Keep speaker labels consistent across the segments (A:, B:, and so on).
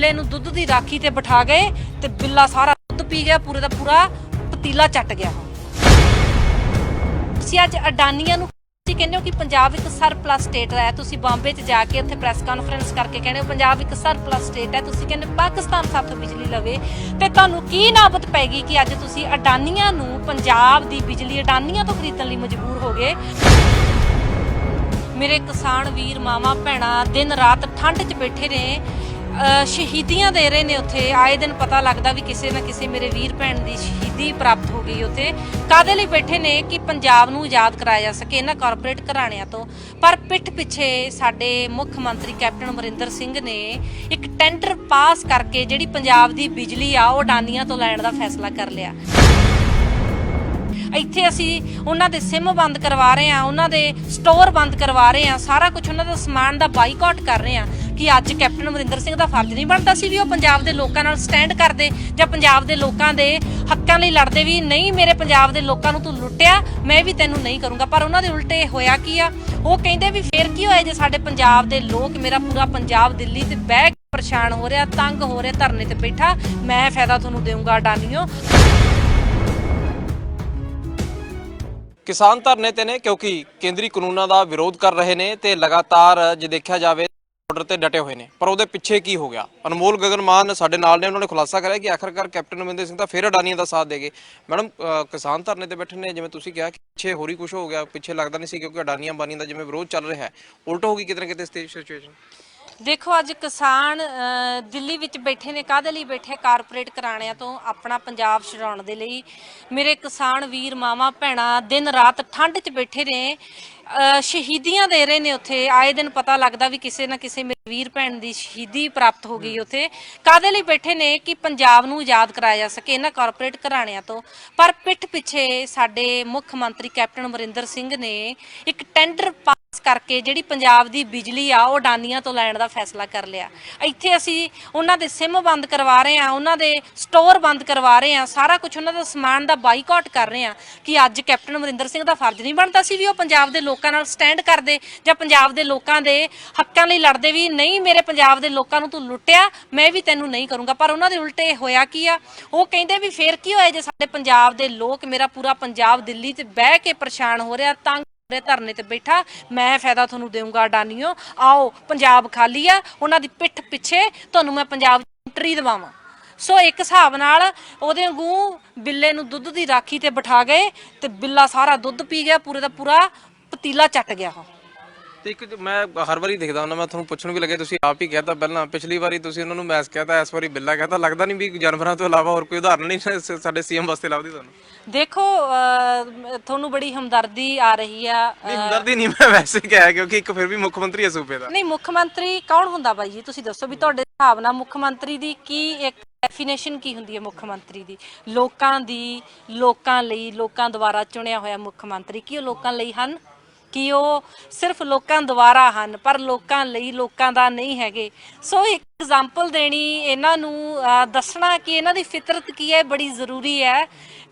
A: ਬਿੱਲੇ ਨੂੰ ਦੁੱਧ ਦੀ ਰਾਖੀ ਤੇ ਬਿਠਾ ਗਏ ਤੇ ਬਿੱਲਾ ਸਾਰਾ ਦੁੱਧ ਪੀ ਗਿਆ, ਪੂਰੇ ਦਾ ਪੂਰਾ ਪਤੀਲਾ ਚੱਟ ਗਿਆ। ਤੁਸੀਂ ਅੱਜ ਅਡਾਨੀਆਂ ਨੂੰ ਤੁਸੀਂ ਕਹਿੰਦੇ ਹੋ ਕਿ ਪੰਜਾਬ ਇੱਕ ਸਰਪਲਸ ਸਟੇਟ ਹੈ। ਤੁਸੀਂ ਬੰਬੇ 'ਚ ਜਾ ਕੇ ਉੱਥੇ ਪ੍ਰੈਸ ਕਾਨਫਰੰਸ ਕਰਕੇ ਕਹਿੰਦੇ ਹੋ ਪੰਜਾਬ ਇੱਕ ਸਰਪਲਸ ਸਟੇਟ ਹੈ। ਤੁਸੀਂ ਕਹਿੰਦੇ ਪਾਕਿਸਤਾਨ ਸਾਥੋਂ ਬਿਜਲੀ ਲਵੇ। ਤੇ ਤੁਹਾਨੂੰ ਕੀ ਨਾਬਤ ਪੈਗੀ ਕਿ ਅੱਜ ਤੁਸੀਂ ਅਡਾਨੀਆਂ ਨੂੰ ਪੰਜਾਬ ਦੀ ਬਿਜਲੀ ਅਡਾਨੀਆਂ ਤੋਂ ਖਰੀਦਣ ਲਈ ਮਜਬੂਰ ਹੋ ਗਏ? ਮੇਰੇ ਕਿਸਾਨ ਵੀਰ, ਮਾਵਾ, ਭੈਣਾ ਦਿਨ ਰਾਤ ਠੰਡ 'ਚ ਬੈਠੇ ਨੇ। ਸ਼ਹੀਦੀਆਂ ਦੇ ਰਹੇ ਨੇ ਉੱਥੇ। ਆਏ ਦਿਨ ਪਤਾ ਲੱਗਦਾ ਵੀ ਕਿਸੇ ਨਾ ਕਿਸੇ ਮੇਰੇ ਵੀਰ ਭੈਣ ਦੀ ਸ਼ਹੀਦੀ ਪ੍ਰਾਪਤ ਹੋ ਗਈ ਉੱਥੇ। ਕਾਦੇ ਲਈ ਬੈਠੇ ਨੇ ਕਿ ਪੰਜਾਬ ਨੂੰ ਆਜ਼ਾਦ ਕਰਾਇਆ ਜਾ ਸਕੇ ਇਹਨਾਂ ਕਾਰਪੋਰੇਟ ਘਰਾਣਿਆਂ ਤੋਂ। ਪਰ ਪਿੱਠ ਪਿੱਛੇ ਸਾਡੇ ਮੁੱਖ ਮੰਤਰੀ ਕੈਪਟਨ ਅਮਰਿੰਦਰ ਸਿੰਘ ਨੇ ਇੱਕ ਟੈਂਡਰ ਪਾਸ ਕਰਕੇ ਜਿਹੜੀ ਪੰਜਾਬ ਦੀ ਬਿਜਲੀ ਆ, ਉਹ ਅਡਾਨੀਆਂ ਤੋਂ ਲੈਣ ਦਾ ਫੈਸਲਾ ਕਰ ਲਿਆ। ਇੱਥੇ ਅਸੀਂ ਉਹਨਾਂ ਦੇ ਸਿਮ ਬੰਦ ਕਰਵਾ ਰਹੇ ਹਾਂ, ਉਹਨਾਂ ਦੇ ਸਟੋਰ ਬੰਦ ਕਰਵਾ ਰਹੇ ਹਾਂ, ਸਾਰਾ ਕੁਝ ਉਹਨਾਂ ਦਾ ਸਮਾਨ ਦਾ ਬਾਈਕਾਟ ਕਰ ਰਹੇ ਹਾਂ। ਕਿ ਅੱਜ ਕੈਪਟਨ ਅਮਰਿੰਦਰ ਸਿੰਘ ਦਾ ਫਰਜ਼ ਨਹੀਂ ਬਣਦਾ ਸੀ ਵੀ ਉਹ ਪੰਜਾਬ ਦੇ ਲੋਕਾਂ ਨਾਲ ਸਟੈਂਡ ਕਰਦੇ ਜਾਂ ਪੰਜਾਬ ਦੇ ਲੋਕਾਂ ਦੇ ਹੱਕਾਂ ਲਈ ਲੜਦੇ ਵੀ ਨਹੀਂ, ਮੇਰੇ ਪੰਜਾਬ ਦੇ ਲੋਕਾਂ ਨੂੰ ਤੂੰ ਲੁੱਟਿਆ, ਮੈਂ ਵੀ ਤੈਨੂੰ ਨਹੀਂ ਕਰੂੰਗਾ। ਪਰ ਉਹਨਾਂ ਦੇ ਉਲਟੇ ਹੋਇਆ ਕੀ ਆ? ਉਹ ਕਹਿੰਦੇ ਵੀ ਫੇਰ ਕੀ ਹੋਇਆ ਜੇ ਸਾਡੇ ਪੰਜਾਬ ਦੇ ਲੋਕ, ਮੇਰਾ ਪੂਰਾ ਪੰਜਾਬ ਦਿੱਲੀ ਤੇ ਬਹਿ ਕੇ ਪਰੇਸ਼ਾਨ ਹੋ ਰਿਹਾ, ਤੰਗ ਹੋ ਰਿਹਾ, ਧਰਨੇ ਤੇ ਬੈਠਾ, ਮੈਂ ਫਾਇਦਾ ਤੁਹਾਨੂੰ ਦੇਵਾਂਗਾ ਅਡਾਨੀਓ।
B: ਕਿਸਾਨ ਧਰਨੇ ਤੇ ਨੇ ਕਿਉਂਕਿ ਕੇਂਦਰੀ ਕਾਨੂੰਨਾਂ ਦਾ ਵਿਰੋਧ ਕਰ ਰਹੇ ਨੇ ਤੇ ਲਗਾਤਾਰ ਜੇ ਦੇਖਿਆ ਜਾਵੇ ਬਾਰਡਰ ਤੇ ਡਟੇ ਹੋਏ ਨੇ। ਪਰ ਉਹਦੇ ਪਿੱਛੇ ਕੀ ਹੋ ਗਿਆ? ਅਨਮੋਲ ਗਗਨ ਮਾਨ ਸਾਡੇ ਨਾਲ ਨੇ, ਉਹਨਾਂ ਨੇ ਖੁਲਾਸਾ ਕਰਿਆ ਕਿ ਆਖਰਕਾਰ ਕੈਪਟਨ ਅਮਰਿੰਦਰ ਸਿੰਘ ਤਾਂ ਫਿਰ ਅਡਾਨੀਆਂ ਦਾ ਸਾਥ ਦੇ ਗਏ। ਮੈਡਮ ਕਿਸਾਨ ਧਰਨੇ ਤੇ ਬੈਠੇ ਨੇ, ਜਿਵੇਂ ਤੁਸੀਂ ਕਿਹਾ ਕਿ ਪਿੱਛੇ ਹੋਰ ਹੀ ਕੁਝ ਹੋ ਗਿਆ, ਪਿੱਛੇ ਲੱਗਦਾ ਨਹੀਂ ਸੀ ਕਿਉਂਕਿ ਅਡਾਨੀਆਂ ਬਾਨੀਆਂ ਦਾ ਜਿਵੇਂ ਵਿਰੋਧ ਚੱਲ ਰਿਹਾ ਹੈ। ਉਲਟ ਹੋ ਗਈ ਕਿਤੇ ਨਾ ਕਿਤੇ ਸਿਚੁਏਸ਼ਨ
A: ਦੇਖੋ, ਅੱਜ ਕਿਸਾਨ ਦਿੱਲੀ ਵਿੱਚ ਬੈਠੇ ਨੇ, ਕਾਹਦੇ ਲਈ ਬੈਠੇ ਕਾਰਪੋਰੇਟ ਘਰਾਣਿਆਂ ਤੋਂ ਆਪਣਾ ਪੰਜਾਬ ਛਡਾਉਣ ਦੇ ਲਈ। ਮੇਰੇ ਕਿਸਾਨ ਵੀਰ, ਮਾਵਾ, ਭੈਣਾ ਦਿਨ ਰਾਤ ਠੰਡ 'ਚ ਬੈਠੇ ਨੇ ਸ਼ਹੀਦੀਆਂ ਦੇ ਰਹੇ ਨੇ ਉੱਥੇ। ਆਏ ਦਿਨ ਪਤਾ ਲੱਗਦਾ ਵੀ ਕਿਸੇ ਨਾ ਕਿਸੇ ਮੇਰੇ ਵੀਰ, ਭੈਣ ਦੀ ਸ਼ਹੀਦੀ ਪ੍ਰਾਪਤ ਹੋ ਗਈ ਉੱਥੇ। ਕਾਹਦੇ ਲਈ ਬੈਠੇ ਨੇ ਕਿ ਪੰਜਾਬ ਨੂੰ ਆਜ਼ਾਦ ਕਰਾਇਆ ਜਾ ਸਕੇ ਇਹਨਾਂ ਕਾਰਪੋਰੇਟ ਘਰਾਣਿਆਂ ਤੋਂ? ਪਰ ਪਿੱਠ ਪਿੱਛੇ ਸਾਡੇ ਮੁੱਖ ਮੰਤਰੀ ਕੈਪਟਨ ਅਮਰਿੰਦਰ ਸਿੰਘ ਨੇ ਇੱਕ ਟੈਂਡਰ ਕਰਕੇ ਜਿਹੜੀ ਪੰਜਾਬ ਦੀ ਬਿਜਲੀ ਆ, ਉਹ ਅਡਾਨੀਆਂ ਤੋਂ ਲੈਣ ਦਾ ਫੈਸਲਾ ਕਰ ਲਿਆ। ਇੱਥੇ ਅਸੀਂ ਉਹਨਾਂ ਦੇ ਸਿਮ ਬੰਦ ਕਰਵਾ ਰਹੇ ਹਾਂ, ਉਹਨਾਂ ਦੇ ਸਟੋਰ ਬੰਦ ਕਰਵਾ ਰਹੇ ਹਾਂ, ਸਾਰਾ ਕੁਝ ਉਹਨਾਂ ਦਾ ਸਮਾਨ ਦਾ ਬਾਈਕਾਟ ਕਰ ਰਹੇ ਹਾਂ ਕਿ ਅੱਜ ਕੈਪਟਨ ਅਮਰਿੰਦਰ ਸਿੰਘ ਦਾ ਫਰਜ਼ ਨਹੀਂ ਬਣਦਾ ਸੀ ਵੀ ਉਹ ਪੰਜਾਬ ਦੇ ਲੋਕਾਂ ਨਾਲ ਸਟੈਂਡ ਕਰਦੇ ਜਾਂ ਪੰਜਾਬ ਦੇ ਲੋਕਾਂ ਦੇ ਹੱਕਾਂ ਲਈ ਲੜਦੇ ਵੀ ਨਹੀਂ, ਮੇਰੇ ਪੰਜਾਬ ਦੇ ਲੋਕਾਂ ਨੂੰ ਤੂੰ ਲੁੱਟਿਆ, ਮੈਂ ਵੀ ਤੈਨੂੰ ਨਹੀਂ ਕਰੂੰਗਾ। ਪਰ ਉਹਨਾਂ ਦੇ ਉਲਟੇ ਹੋਇਆ ਕੀ ਆ? ਉਹ ਕਹਿੰਦੇ ਵੀ ਫੇਰ ਕੀ ਹੋਇਆ ਜੇ ਸਾਡੇ ਪੰਜਾਬ ਦੇ ਲੋਕ, ਮੇਰਾ ਪੂਰਾ ਪੰਜਾਬ ਦਿੱਲੀ 'ਚ ਬਹਿ ਕੇ ਪਰੇਸ਼ਾਨ ਹੋ ਰਿਹਾ ਤੰਗ ਹੋ ਧਰਨੇ ਤੇ ਬੈਠਾ, ਮੈਂ ਫਾਇਦਾ ਤੁਹਾਨੂੰ ਦੇਵਾਂਗਾ ਅਡਾਨੀਓ। ਆਓ, ਪੰਜਾਬ ਖਾਲੀ ਆ, ਉਹਨਾਂ ਦੀ ਪਿੱਠ ਪਿੱਛੇ ਤੁਹਾਨੂੰ ਮੈਂ ਪੰਜਾਬ ਐਂਟਰੀ ਦਿਵਾਵਾਂ। ਸੋ ਇੱਕ ਹਿਸਾਬ ਨਾਲ ਉਹਦੇ ਵਾਂਗੂ ਬਿੱਲੇ ਨੂੰ ਦੁੱਧ ਦੀ ਰਾਖੀ ਤੇ ਬਿਠਾ ਗਏ ਤੇ ਬਿੱਲਾ ਸਾਰਾ ਦੁੱਧ ਪੀ ਗਿਆ, ਪੂਰੇ ਦਾ ਪੂਰਾ ਪਤੀਲਾ ਚੱਟ ਗਿਆ ਉਹ।
B: ਤੇ ਇੱਕ ਮੈਂ ਹਰ ਵਾਰੀ ਦੇਖਦਾ ਹੁੰਦਾ ਮੈਂ ਤੁਹਾਨੂੰ ਪੁੱਛਣ ਵੀ ਲੱਗੇ ਤੁਸੀਂ ਆਪ ਹੀ ਕਹਿਤਾ ਪਹਿਲਾਂ ਪਿਛਲੀ ਵਾਰੀ ਤੁਸੀਂ ਉਹਨਾਂ ਨੂੰ ਮੈਸ ਕਹਿਤਾ ਇਸ ਵਾਰੀ ਬਿੱਲਾ ਕਹਿਤਾ ਲੱਗਦਾ ਨਹੀਂ ਵੀ ਜਾਨਵਰਾਂ ਤੋਂ ਇਲਾਵਾ ਹੋਰ ਕੋਈ ਉਦਾਹਰਨ ਨਹੀਂ ਸ- ਸਾਡੇ ਸੀਐਮ ਵਾਸਤੇ ਲੱਭਦੀ ਤੁਹਾਨੂੰ?
A: ਦੇਖੋ ਅਹ, ਤੁਹਾਨੂੰ ਬੜੀ ਹਮਦਰਦੀ ਆ ਰਹੀ ਆ
B: ਨਹੀਂ ਹਮਦਰਦੀ ਨਹੀਂ ਮੈਂ ਵੈਸੇ ਕਿਹਾ ਕਿਉਂਕਿ ਇੱਕ ਫਿਰ ਵੀ ਮੁੱਖ ਮੰਤਰੀ ਹੈ ਸੂਬੇ ਦਾ।
A: ਨਹੀਂ ਮੁੱਖ ਮੰਤਰੀ ਕੌਣ ਹੁੰਦਾ ਬਾਈ ਜੀ? ਤੁਸੀਂ ਦੱਸੋ ਵੀ ਤੁਹਾਡੇ ਹਿਸਾਬ ਨਾਲ ਮੁੱਖ ਮੰਤਰੀ ਦੀ ਕੀ ਇੱਕ ਡੈਫੀਨੇਸ਼ਨ ਕੀ ਹੁੰਦੀ ਹੈ ਮੁੱਖ ਮੰਤਰੀ ਦੀ? ਲੋਕਾਂ ਦੀ ਲੋਕਾਂ ਲਈ ਲੋਕਾਂ ਦੁਆਰਾ ਚੁਣਿਆ ਹੋਇਆ ਮੁੱਖ ਮੰਤਰੀ ਕੀ ਉਹ ਲੋਕਾਂ ਲਈ ਹਨ? ਕਿ ਉਹ ਸਿਰਫ ਲੋਕਾਂ ਦੁਆਰਾ ਹਨ, ਪਰ ਲੋਕਾਂ ਲਈ ਲੋਕਾਂ ਦਾ ਨਹੀਂ ਹੈਗੇ। ਸੋ ਇੱਕ ਐਗਜ਼ਾਮਪਲ ਦੇਣੀ ਇਹਨਾਂ ਨੂੰ ਦੱਸਣਾ ਕਿ ਇਹਨਾਂ ਦੀ ਫਿਤਰਤ ਕੀ ਹੈ ਬੜੀ ਜ਼ਰੂਰੀ ਹੈ।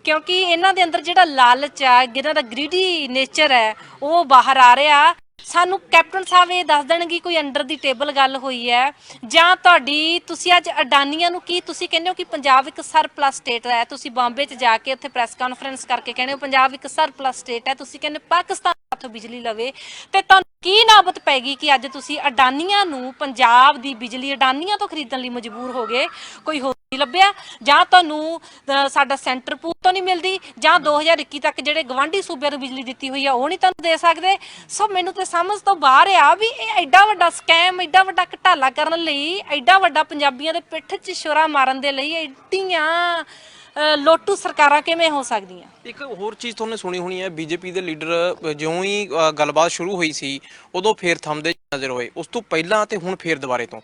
A: ਕਿਉਂਕਿ ਇਹਨਾਂ ਦੇ ਅੰਦਰ ਜਿਹੜਾ ਲਾਲਚ ਆ, ਜਿਹਨਾਂ ਦਾ ਗ੍ਰੀਡੀ ਨੇਚਰ ਹੈ, ਉਹ ਬਾਹਰ ਆ ਰਿਹਾ। ਸਾਨੂੰ ਕੈਪਟਨ ਸਾਹਿਬ ਇਹ ਦੱਸ ਦੇਣਗੇ ਕੋਈ ਅੰਡਰ ਦੀ ਟੇਬਲ ਗੱਲ ਹੋਈ ਹੈ। ਜਾਂ ਤੁਹਾਡੀ, ਤੁਸੀਂ ਅੱਜ ਅਡਾਨੀਆਂ ਨੂੰ ਕੀ ਤੁਸੀਂ ਕਹਿੰਦੇ ਹੋ ਕਿ ਪੰਜਾਬ ਇੱਕ ਸਰਪਲਸ ਸਟੇਟ ਹੈ? ਤੁਸੀਂ ਬੰਬੇ 'ਚ ਜਾ ਕੇ ਉੱਥੇ ਪ੍ਰੈਸ ਕਾਨਫਰੰਸ ਕਰਕੇ ਕਹਿੰਦੇ ਹੋ, ਪੰਜਾਬ ਇੱਕ ਸਰਪਲਸ ਸਟੇਟ ਹੈ। ਤੁਸੀਂ ਕਹਿੰਦੇ ਪਾਕਿਸਤਾਨ ਸਾਥੋਂ ਬਿਜਲੀ ਲਵੇ, ਤੇ ਤੁਹਾਨੂੰ ਕੀ ਨਾਬਤ ਪੈਗੀ ਕਿ ਅੱਜ ਤੁਸੀਂ ਅਡਾਨੀਆਂ ਨੂੰ ਪੰਜਾਬ ਦੀ ਬਿਜਲੀ, ਅਡਾਨੀਆਂ ਤੋਂ ਖਰੀਦਣ ਲਈ ਮਜਬੂਰ ਹੋ ਗਏ? ਕੋਈ ਹੋਰ ਨਹੀਂ ਲੱਭਿਆ? ਜਾਂ ਤੁਹਾਨੂੰ ਸਾਡਾ ਸੈਂਟਰ ਪੂਲ ਤੋਂ ਨਹੀਂ ਮਿਲਦੀ? ਜਾਂ 2021 ਤੱਕ ਜਿਹੜੇ ਗਵਾਂਢੀ ਸੂਬਿਆਂ ਨੂੰ ਬਿਜਲੀ ਦਿੱਤੀ ਹੋਈ ਆ, ਉਹ ਨਹੀਂ ਤੁਹਾਨੂੰ ਦੇ ਸਕਦੇ? ਸੋ ਮੈਨੂੰ ਤੇ ਸਮਝ ਤੋਂ ਬਾਹਰ ਆ ਵੀ ਇਹ ਐਡਾ ਵੱਡਾ ਸਕੈਮ ਐਡਾ ਵੱਡਾ ਘਟਾਲਾ ਕਰਨ ਲਈ, ਐਡਾ ਵੱਡਾ ਪੰਜਾਬੀਆਂ ਦੇ ਪਿੱਠ 'ਚ ਛੁਰਾ ਮਾਰਨ ਦੇ ਲਈ ਐਡੀਆਂ ਲੋਟੂ ਸਰਕਾਰਾਂ ਕਿਵੇਂ ਹੋ ਸਕਦੀਆਂ?
B: ਇੱਕ ਹੋਰ ਚੀਜ਼ ਤੁਹਾਨੂੰ ਸੁਣੀ ਹੋਣੀ ਹੈ ਬੀਜੇਪੀ ਦੇ ਲੀਡਰ ਜਿਉਂ ਹੀ ਅ, ਗੱਲਬਾਤ ਸ਼ੁਰੂ ਹੋਈ ਸੀ ਉਦੋਂ ਫੇਰ ਥੰਮਦੇ ਨਜ਼ਰ ਹੋਏ। ਉਸ ਤੋਂ ਪਹਿਲਾਂ ਤੇ ਹੁਣ ਫੇਰ ਦੁਬਾਰੇ ਤੋਂ।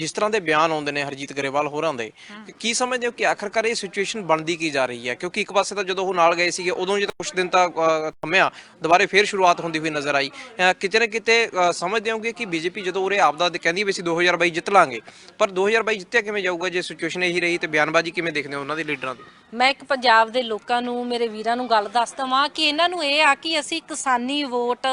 B: ਜਿਸ ਤਰ੍ਹਾਂ ਦੇ ਬਿਆਨ ਆਉਂਦੇ ਨੇ ਹਰਜੀਤ ਗਰੇਵਾਲ ਹੋਰਾਂ ਦੇ ਕੀ ਸਮਝਦੇ ਹੋ ਕਿ ਆਖਰਕਾਰ ਇਹ ਸਿਚੁਏਸ਼ਨ ਬਣਦੀ ਕੀ ਜਾ ਰਹੀ ਹੈ? ਕਿਉਂਕਿ ਇੱਕ ਪਾਸੇ ਤਾਂ ਜਦੋਂ ਉਹ ਨਾਲ ਗਏ ਸੀਗੇ ਉਦੋਂ ਜਦੋਂ ਕੁਝ ਦਿਨ ਤਾਂ ਅ, ਥੰਮਿਆ ਦੁਬਾਰੇ ਫੇਰ ਸ਼ੁਰੂਆਤ ਹੁੰਦੀ ਹੋਈ ਨਜ਼ਰ ਆਈ। ਕਿਤੇ ਨਾ ਕਿਤੇ ਸਮਝਦੇ ਹੋਗੇ ਕਿ ਬੀਜੇਪੀ ਜਦੋਂ ਉਰੇ ਆਪਦਾ ਕਹਿੰਦੀ ਵੀ ਅਸੀਂ 2022 ਜਿੱਤ ਲਾਂਗੇ। ਪਰ 2022 ਜਿੱਤਿਆ ਕਿਵੇਂ ਜਾਊਗਾ ਜੇ ਸਿਚੁਏਸ਼ਨ ਇਹੀ ਰਹੀ ਤੇ ਬਿਆਨਬਾਜ਼ੀ ਕਿਵੇਂ ਦੇਖਦੇ ਹੋ ਉਹਨਾਂ ਦੇ ਲੀਡਰਾਂ ਦੀ?
A: ਮੈਂ ਇੱਕ ਪੰਜਾਬ ਦੇ ਲੋਕਾਂ ਨੂੰ, ਮੇਰੇ ਵੀਰਾਂ ਨੂੰ ਗੱਲ ਦੱਸ ਦਵਾਂ ਕਿ ਇਹਨਾਂ ਨੂੰ ਇਹ ਆ ਕਿ ਅਸੀਂ ਕਿਸਾਨੀ ਵੋਟ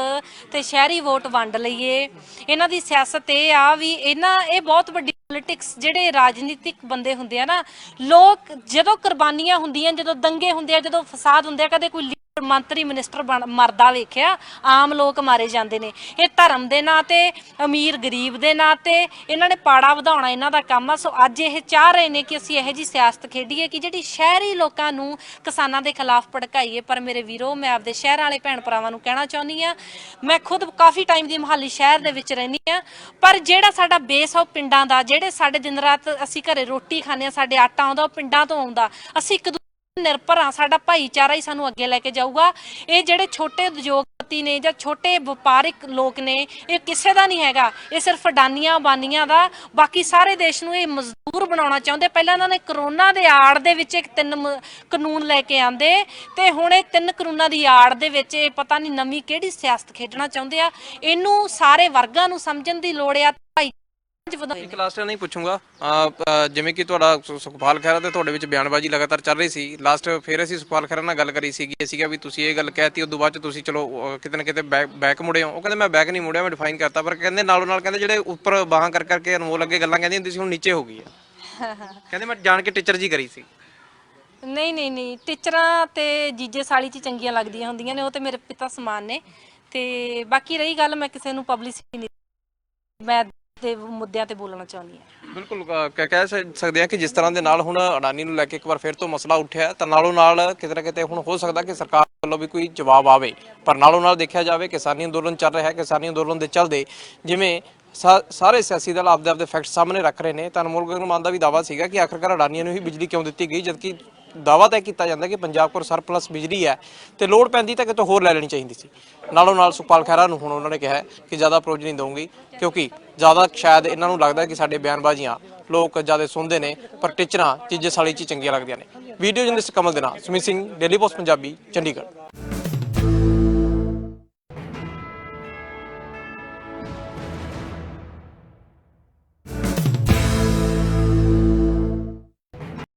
A: ਤੇ ਸ਼ਹਿਰੀ ਵੋਟ ਵੰਡ ਲਈਏ। ਇਹਨਾਂ ਦੀ ਸਿਆਸਤ ਇਹ ਆ ਵੀ ਇਹਨਾਂ, ਇਹ ਬਹੁਤ ਵੱਡੀ ਪੋਲਿਟਿਕਸ ਜਿਹੜੇ ਰਾਜਨੀਤਿਕ ਬੰਦੇ ਹੁੰਦੇ ਆ ਨਾ, ਲੋਕ ਜਦੋਂ ਕੁਰਬਾਨੀਆਂ ਹੁੰਦੀਆਂ, ਜਦੋਂ ਦੰਗੇ ਹੁੰਦੇ ਆ, ਜਦੋਂ ਫਸਾਦ ਹੁੰਦੇ ਆ, ਕਦੇ ਕੋਈ ਮੰਤਰੀ ਮਿਨਿਸਟਰ ਬਣ- ਮਰਦਾ ਵੇਖਿਆ, ਆਮ ਲੋਕ ਮਾਰੇ ਜਾਂਦੇ ਨੇ। ਇਹ ਧਰਮ ਦੇ ਨਾਂ ਤੇ, ਅਮੀਰ ਗਰੀਬ ਦੇ ਨਾਂ ਤੇ, ਇਹਨਾਂ ਨੇ ਪਾੜਾ ਵਧਾਉਣਾ ਇਹਨਾਂ ਦਾ ਕੰਮ ਆ। ਸੋ ਅੱਜ ਇਹ ਚਾਹ ਰਹੇ ਨੇ ਕਿ ਅਸੀਂ ਇਹੋ ਜੀ ਸਿਆਸਤ ਖੇਡੀਏ ਕਿ ਜਿਹੜੀ ਸ਼ਹਿਰੀ ਲੋਕਾਂ ਨੂੰ ਕਿਸਾਨਾਂ ਦੇ ਖਿਲਾਫ ਭੜਕਾਈਏ। ਪਰ ਮੇਰੇ ਵੀਰੋ, ਮੈਂ ਆਪਦੇ ਸ਼ਹਿਰ ਵਾਲੇ ਭੈਣ ਭਰਾਵਾਂ ਨੂੰ ਕਹਿਣਾ ਚਾਹੁੰਦੀ ਆ ਮੈਂ ਖੁਦ ਕਾਫੀ ਟਾਈਮ ਦੀ ਮਹਾਲੀ ਸ਼ਹਿਰ ਦੇ ਵਿੱਚ ਰਹਿੰਦੀ ਆ ਪਰ ਜਿਹੜਾ ਸਾਡਾ ਬੇਸ ਆ ਉਹ ਪਿੰਡਾਂ ਦਾ, ਜਿਹੜੇ ਸਾਡੇ ਦਿਨ ਰਾਤ ਅਸੀਂ ਘਰੇ ਰੋਟੀ ਖਾਂਦੇ ਆ ਸਾਡੇ ਆਟਾ ਆਉਂਦਾ, ਉਹ ਪਿੰਡਾਂ ਤੋਂ ਆਉਂਦਾ। ਅਸੀਂ ਇੱਕ ਦੂਜੇ ਨਿਰਭਰ ਆ, ਸਾਡਾ ਭਾਈਚਾਰਾ ਹੀ ਸਾਨੂੰ ਅੱਗੇ ਲੈ ਕੇ ਜਾਊਗਾ। ਇਹ ਜਿਹੜੇ ਛੋਟੇ ਉਦਯੋਗਪਤੀ ਨੇ ਜਾਂ ਛੋਟੇ ਵਪਾਰਿਕ ਲੋਕ ਨੇ, ਇਹ ਕਿਸੇ ਦਾ ਨਹੀਂ ਹੈਗਾ। ਇਹ ਸਿਰਫ ਅਡਾਨੀਆਂ ਬਾਨੀਆਂ ਦਾ। ਬਾਕੀ ਸਾਰੇ ਦੇਸ਼ ਨੂੰ ਇਹ ਮਜ਼ਦੂਰ ਬਣਾਉਣਾ ਚਾਹੁੰਦੇ। ਪਹਿਲਾਂ ਇਹਨਾਂ ਨੇ ਕਰੋਨਾ ਦੇ ਆੜ ਦੇ ਵਿੱਚ ਇੱਕ ਤਿੰਨ ਕਾਨੂੰਨ ਲੈ ਕੇ ਆਂਦੇ ਤੇ ਹੁਣ ਇਹ ਤਿੰਨ ਕਾਨੂੰਨਾਂ ਦੀ ਆੜ ਦੇ ਵਿੱਚ ਇਹ ਪਤਾ ਨਹੀਂ ਨਵੀਂ ਕਿਹੜੀ ਸਿਆਸਤ ਖੇਡਣਾ ਚਾਹੁੰਦੇ ਆ। ਇਹਨੂੰ ਸਾਰੇ ਵਰਗਾਂ ਨੂੰ ਸਮਝਣ ਦੀ ਲੋੜ ਆ, ਭਾਈ
B: ਇੱਕ ਲਾਸਟ ਨਹੀਂ ਪੁੱਛੂੰਗਾ। ਜਿਵੇਂ ਕਿ ਤੁਹਾਡਾ ਸੁ- ਸੁਖਪਾਲ ਖਹਿਰਾ ਤੇ ਤੁਹਾਡੇ ਵਿੱਚ ਬਿਆਨਬਾਜ਼ੀ ਲਗਾਤਾਰ ਚੱਲ ਰਹੀ ਸੀ। ਲਾਸਟ ਫਿਰ ਅਸੀਂ ਸੁਖਪਾਲ ਖਹਿਰਾ ਨਾਲ ਗੱਲ ਕਰੀ ਸੀਗੀ। ਅਸੀਂ ਕਿਹਾ ਵੀ ਤੁਸੀਂ ਇਹ ਗੱਲ ਕਹਿਤੀ ਉਦੋਂ ਬਾਅਦ ਚ ਤੁਸੀਂ ਚਲੋ ਕਿਤੇ ਨਾ ਕਿਤੇ ਬੈਕ ਮੁੜੇ ਹੋ। ਉਹ ਕਹਿੰਦੇ ਮੈਂ ਬੈਕ ਨਹੀਂ ਮੁੜਿਆ ਮੈਂ ਡਿਫਾਈਨ ਕਰਤਾ। ਪਰ ਕਹਿੰਦੇ ਨਾਲੋਂ ਨਾਲ ਕਹਿੰਦੇ ਜਿਹੜੇ ਉੱਪਰ ਬਾਹਾਂ ਕਰ ਕਰਕੇ ਅਨਮੋਲ ਅੱਗੇ ਗੱਲਾਂ ਕਹਿੰਦੀ ਹੁੰਦੀ ਸੀ ਹੁਣ ਨੀਚੇ ਹੋ ਗਈ ਹੈ ਕਹਿੰਦੇ ਮੈਂ ਜਾਣ ਕੇ ਟੀਚਰ ਜੀ ਕਰੀ ਸੀ।
A: ਨਹੀਂ ਨਹੀਂ ਨਹੀਂ। ਟੀਚਰਾਂ ਤੇ ਜੀਜੇ ਸਾਲੀ ਚ ਚੰਗੀਆਂ ਲੱਗਦੀਆਂ ਹੁੰਦੀਆਂ ਨੇ ਉਹ ਤੇ ਮੇਰੇ ਪਿਤਾ ਸਮਾਨ ਨੇ। ਤੇ ਬਾਕੀ ਰਹੀ ਗੱਲ ਮੈਂ ਕਿਸੇ ਨੂੰ ਪਬਲਿਸਿਟੀ ਨਹੀਂ ਮੈਂ ਤੇ ਮੁੱਦਿਆਂ ਤੇ ਬੋਲਣਾ ਚਾਹੁੰਦੀ ਹਾਂ।
B: ਬਿਲਕੁਲ ਅ, ਕਹਿ ਕਹਿ ਸ- ਸਕਦੇ ਆ ਕਿ ਜਿਸ ਤਰ੍ਹਾਂ ਦੇ ਨਾਲ ਹੁਣ ਅਡਾਨੀ ਨੂੰ ਲੈ ਕੇ ਇੱਕ ਵਾਰ ਫਿਰ ਤੋਂ ਮਸਲਾ ਉੱਠਿਆ ਤਾਂ ਨਾਲੋਂ ਨਾਲ ਕਿਤੇ ਨਾ ਕਿਤੇ ਹੁਣ ਹੋ ਸਕਦਾ ਕਿ ਸਰਕਾਰ ਵੱਲੋਂ ਵੀ ਕੋਈ ਜਵਾਬ ਆਵੇ। ਪਰ ਨਾਲੋਂ ਨਾਲ ਦੇਖਿਆ ਜਾਵੇ ਕਿਸਾਨੀ ਅੰਦੋਲਨ ਚੱਲ ਰਿਹਾ ਹੈ ਕਿਸਾਨੀ ਅੰਦੋਲਨ ਦੇ ਚੱਲਦੇ ਜਿਵੇਂ ਸਾ- ਸਾਰੇ ਸਿਆਸੀ ਦਲ ਆਪਦੇ ਆਪਦੇ ਫੈਕਟ ਸਾਹਮਣੇ ਰੱਖ ਰਹੇ ਨੇ ਤਾਂ ਅਨਮੋਲ ਗਗਨ ਮਾਨ ਦਾ ਵੀ ਦਾਵਾ ਸੀਗਾ ਕਿ ਆਖਰਕਾਰ ਅਡਾਨੀਆਂ ਨੂੰ ਹੀ ਬਿਜਲੀ ਕਿਉਂ ਦਿੱਤੀ ਗਈ ਜਦਕਿ ਦਾਵਾ ਤੈਅ ਕੀਤਾ ਜਾਂਦਾ ਕਿ ਪੰਜਾਬ ਕੋਲ ਸਰਪਲਸ ਬਿਜਲੀ ਹੈ ਤੇ ਲੋੜ ਪੈਂਦੀ ਤਾਂ ਕਿਤੋਂ ਹੋਰ ਲੈ ਲੈਣੀ ਚਾਹੀਦੀ ਸੀ। ਨਾਲੋਂ ਨਾਲ ਸੁਖਪਾਲ ਖਹਿਰਾ ਨੂੰ ਹੁਣ ਉਹਨਾਂ ਨੇ ਕਿਹਾ ਕਿ ਜ਼ਿਆਦਾ ਅਪਰੋਚ ਨਹੀਂ ਦਊਂਗੀ, ਕਿਉਂਕਿ ਜ਼ਿਆਦਾ ਸ਼ਾਇਦ ਇਹਨਾਂ ਨੂੰ ਲੱਗਦਾ ਕਿ ਸਾਡੇ ਬਿਆਨਬਾਜ਼ੀਆਂ ਲੋਕ ਜ਼ਿਆਦਾ ਸੁਣਦੇ ਨੇ, ਪਰ ਟੀਚਰਾਂ, ਚੀਜ਼ੇ ਸਾਲੀ ਚ ਚੰਗੀਆਂ ਲੱਗਦੀਆਂ ਨੇ। ਵੀਡੀਓ ਜਰਨਲਿਸਟ ਕਮਲ ਦੇ ਨਾਲ ਸੁਮੀਤ ਸਿੰਘ, ਡੇਲੀ ਪੋਸਟ ਪੰਜਾਬੀ, ਚੰਡੀਗੜ੍ਹ।